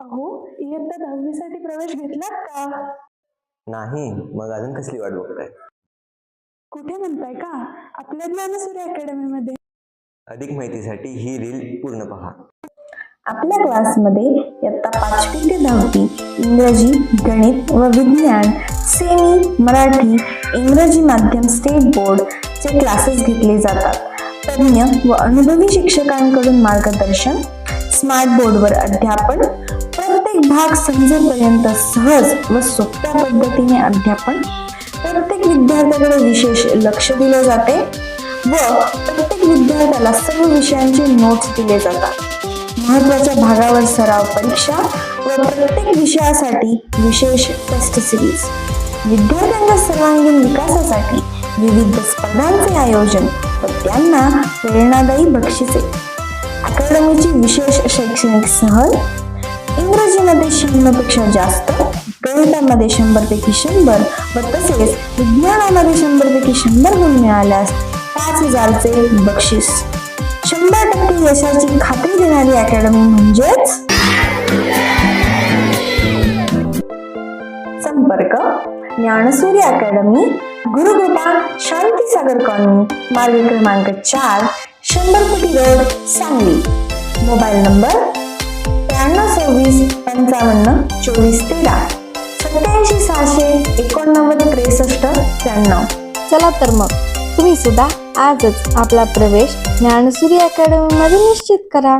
अहो इयत्ता दहावीसाठी प्रवेश घेतलात का? नाही मग अजून कसली वाट बघताय? कुठे म्हणताय का? आपल्या ज्ञानसूर्य अकॅडमी मध्ये अधिक माहितीसाठी ही रील पूर्ण पहा. आपल्या क्लासमध्ये इयत्ता पाचवी ते दहावी इंग्रजी गणित व विज्ञान सेमी मराठी इंग्रजी माध्यम स्टेट बोर्डचे क्लासेस घेतले जातात. तज्ज्ञ व अनुभवी शिक्षकांकडून मार्गदर्शन स्मार्ट बोर्डवर अध्यापन प्रत्येक भाग समजेपर्यंत सहज व सोप्या पद्धतीने अध्यापन प्रत्येक विद्यार्थ्याकडे विशेष लक्ष दिले जाते व प्रत्येक विद्यार्थ्याला सर्व विषयांचे नोट्स दिले जातात. महत्त्वाच्या भागावर सराव परीक्षा व प्रत्येक विषयासाठी विशेष टेस्ट सिरीज विद्यार्थ्यांच्या सर्वांगीण विकासासाठी विविध स्पर्धांचे आयोजन व त्यांना प्रेरणादायी बक्षिसे. अकॅडमीची विशेष शैक्षणिक सहल. इंग्रजीमध्ये शून्यपेक्षा जास्त गणितामध्ये शंभरपैकी शंभर व तसेच विज्ञानामध्ये शंभरपैकी शंभर गुण मिळाल्यास पाच हजारचे बक्षीस. शंभर टक्के यशाची खात्री देणारी अकॅडमी म्हणजेच संपर्क ज्ञानसूर्य अकॅडमी गुरुकृपा शांतीसागर कॉलनी मार्ग क्रमांक चार शंभर कोटी रोड सांगली. मोबाईल नंबर त्र्याण्णव सव्वीस पंचावन्न चोवीस तेरा. सत्याऐंशी सहाशे एकोणनव्वद त्रेसष्ट त्र्याण्णव. चला तर मग तुम्ही सुद्धा आजच आपला प्रवेश ज्ञानसूर्य अकॅडमीमध्ये निश्चित करा.